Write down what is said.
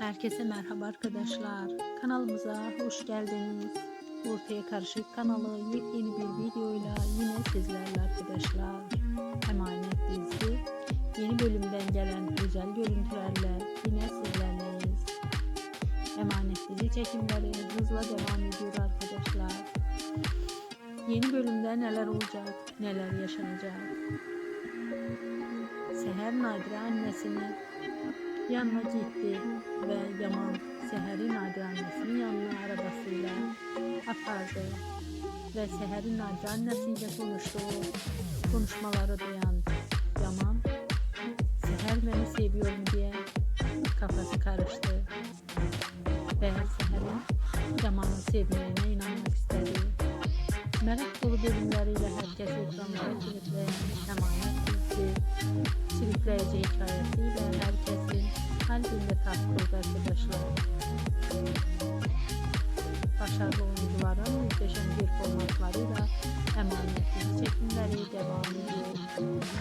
Herkese merhaba arkadaşlar. Kanalımıza hoş geldiniz. Ortaya Karışık kanalı yepyeni bir videoyla yine sizlerle arkadaşlar. Emanet dizisi yeni bölümden gelen güzel görüntülerle yine sizlerleyiz. Emanet dizi çekimleri hızla devam ediyor arkadaşlar. Yeni bölümde neler olacak, neler yaşanacak? Seher Nadire annesini yanına gitti ve Yaman Seher'in Nadire annesinin yanına arabasıyla apardı. Ve Seher'in Nadire annesiyle konuştuğu konuşmaları duyan Yaman Seher beni seviyor mu diye kafası karıştı. Ve Seher'in Yaman'ı sevmeyene inanmak istedi. Merak dolu bölümleriyle herkes ekranlara kilitleyen emanet dizisi sürükleyici hikayesiyle herkesin Onların dilində tapdırıldı arkadaşlar. Başarılı oyuncuların mühteşem performansları ilə əmanətli çəkimləri devam edir.